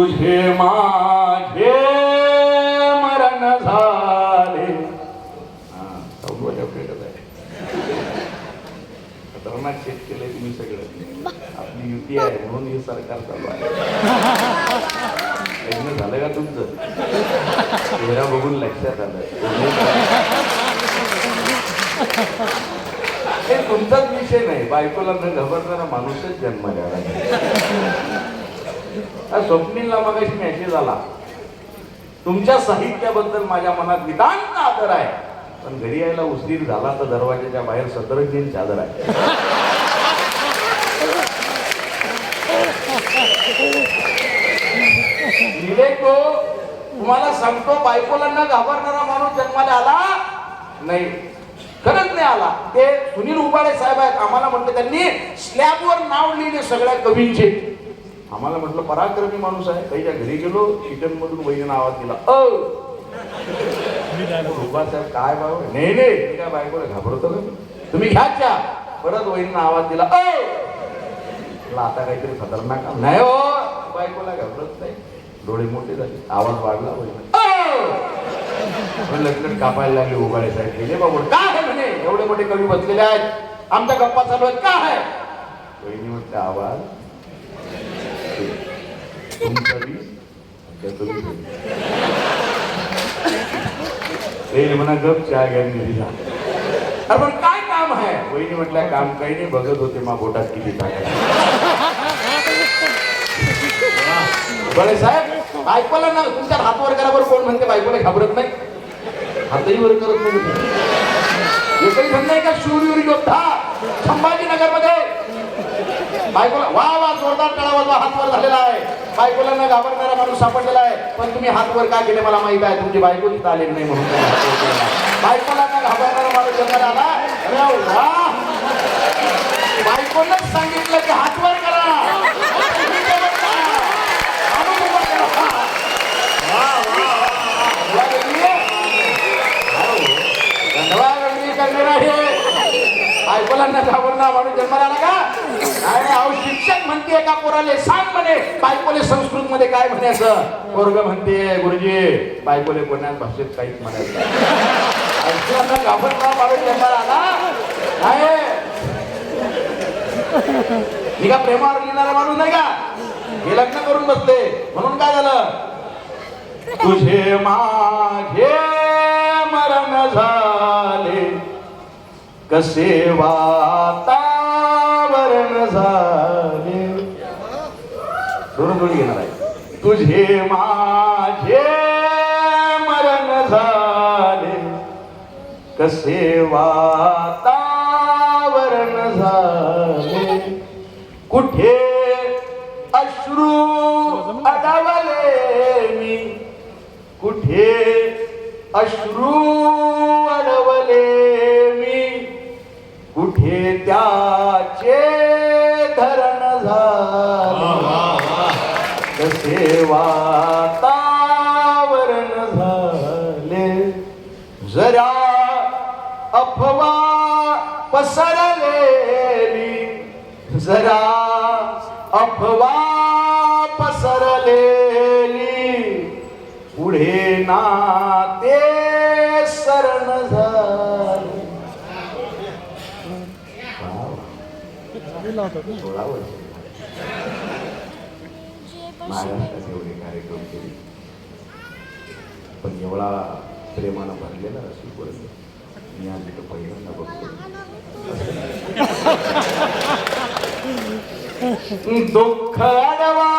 तुझे माझे मरण झाले. खतरनाक शेत केलंय तुम्ही सगळं. आपली युती आहे म्हणून हे सरकार चालू आहे. लग्न झालं का तुमचं? चेहरा बघून लक्षात आलं. हे तुमचाच विषय नाही. बायकोला न माणूसच जन्म द्यावा स्वप्नीलला मग मेसेज आला. तुमच्या साहित्याबद्दल माझ्या मनात निदांत आदर आहे. पण घरी यायला उशीर झाला तर दरवाजाच्या बाहेर सतरंजीन चादर आहे. तो तुम्हाला सांगतो बायकोला न घाबरणारा माणूस जन्माला आला? नाही. खरंच नाही आला. ते सुनील उबाळे साहेब आहेत. आम्हाला म्हणते त्यांनी स्लॅबवर नाव लिहिले सगळ्या कवींचे. आम्हाला म्हटलं पराक्रमी माणूस आहे. त्याच्या घरी गेलो शिटनमधून मधून आवाज दिला. अ! साहेब काय बाबा? नाही नाही मी काय बायकोला घाबरतो ना तुम्ही घ्या परत वहिनीनं आवाज दिला. अ! म्हटलं आता काहीतरी खतरनाक नाही हो बायकोला घाबरत नाही. डोळे मोठे झाले. आवाज वाढला लग्न कापायला लागले उभारे साहेब गेले. बाबा काय म्हणे? एवढे मोठे कवी बसलेले आहेत. आमच्या गप्पा चालू आहेत. काय वहिनी म्हटलं आवाज. म्हणा गप चहा घ्या घरी अरे पण काय काम आहे? वहिनी म्हटलं काम काही नाही बघत होते मा बोटात किती टाकायचं बरे साहेब बायकोला ना तुमच्या हात वर करा बरं कोण म्हणते बायकोला घाबरत नाही. हातही वर करत नाही. तुम्ही. एकही जण नाही का शूरवीर योद्धा संभाजीनगरमध्ये बायकोला वा वा जोरदार तळावर हात वर झालेला आहे. बायकोला न घाबरणारा माणूस सापडलेला आहे. पण तुम्ही हात वर का केले मला माहीत आहे. तुमची बायको तिथं आलेली नाही म्हणून. बायकोला न घाबरणारा माणूस जन्माला आला. बायकोनच सांगितलं की हात वर करा. करणार आहे का? आणून माणूस जन्माला आला का? नाही अहो शिक्षक म्हणते का पोराले सांग म्हणे बायकोले संस्कृत मध्ये काय म्हणायचं? पोरग म्हणते गुरुजी बायकोले कोणत्या भाषेत काहीच म्हणायचं बायकोला न माणूस जन्माला आला नाही. मी का प्रेमावर लिहिणारा माणूस नाही का? हे लग्न करून बसले. म्हणून काय झालं? तुझे मा कसे वातावरण झाले? दोन जोडी घेणार आहे. तुझे माझे मरण झाले. कसे वातावरण झाले? कुठे अश्रू अडवले मी? कुठे अश्रू कसे वातावरण झाले. जरा अफवा पसरलेली. जरा अफवा पसरलेली. पुढे नाते सरण झाले. सोळा वर्ष. महाराष्ट्रात एवढे कार्यक्रम केले. पण एवढा प्रेमानं भरलेला अशी वर्ग मी आज इथं पहिल्यांदा बघतो दुःख अडवा